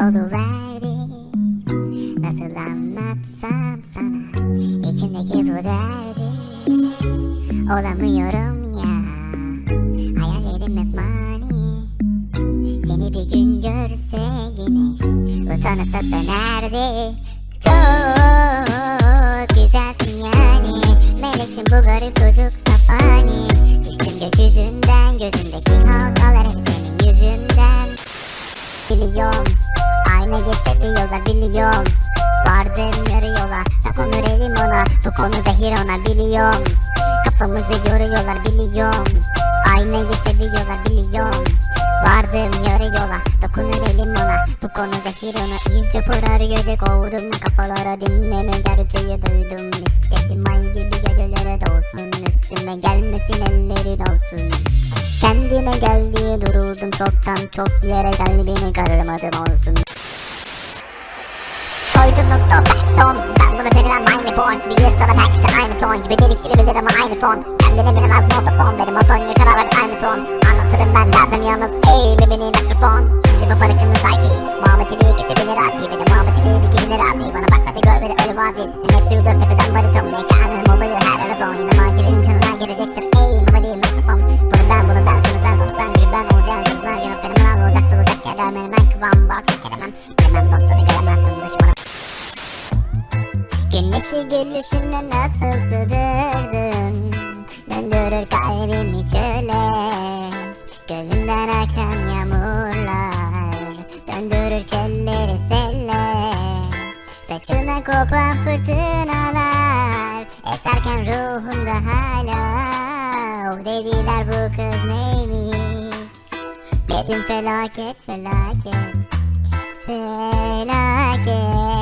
oluverdi Nasıl anlatsam sana içimdeki bu derdi. Olamıyorum ya Hayallerim hep mani. Seni bir gün görse güneş Utanıp da dönerdi. Çok güzelsin yani Meleksin bu garip çocuk safani? Düştüm gökyüzünden Gözündeki halkalar hep senin yüzünden. Biliyorum yolda biliyorum Vardım yarı yola Tapınır elim ona. Bu konu zehir ona biliyorum. Kafamızı yoruyorlar biliyorum. Aynı seviyorlar biliyorum. Vardım yarı yola Dokunur elim ona. Bu konu zehir ona İz yapar arayacak oldum Kafalara dinleme gerçeği duydum. İstedim ay gibi gecelere dolsun Üstüme gelmesin ellerin olsun. Kendine geldi duruldum çoktan çok yere kalbini kırmadım olsun Koydum nokta son Ben bunu veremem aynı point Bilir sana belki de aynı ton Gibi deliktirebilir ama aynı fon Kendine bilemez notafon Benim o ton yaşar bak aynı ton Anlatırım ben derdim yalnız Ey mi benim mikrofon Şimdi bu parasının sahibi Muhammed Ali ikisi bilir asi Bir de Muhammed Ali bir kiminir asi Bana bak hadi gör beni ölü vazi Sesin hep duyulur tepeden bariton Ne kanın mobilir her ara son Yine makirin çanına girecektir Ey mi benim mikrofon Bunu ben bunu sen şunu sen onu sen biri ben o diğer kızlar Yanıp benim al olacak olacak yerler benim ben kıvam Bak çekeremem Göremem dostunu göremezsin düşmanı Güneşi gülüşüne nasıl sığdırdın Döndürür kalbimi çöle Gözünden akan yağmurlar Döndürür çölleri selle. Saçına kopan fırtınalar Eserken ruhumda hala. Oh dediler bu kız neymiş? Dedim felaket felaket Felaket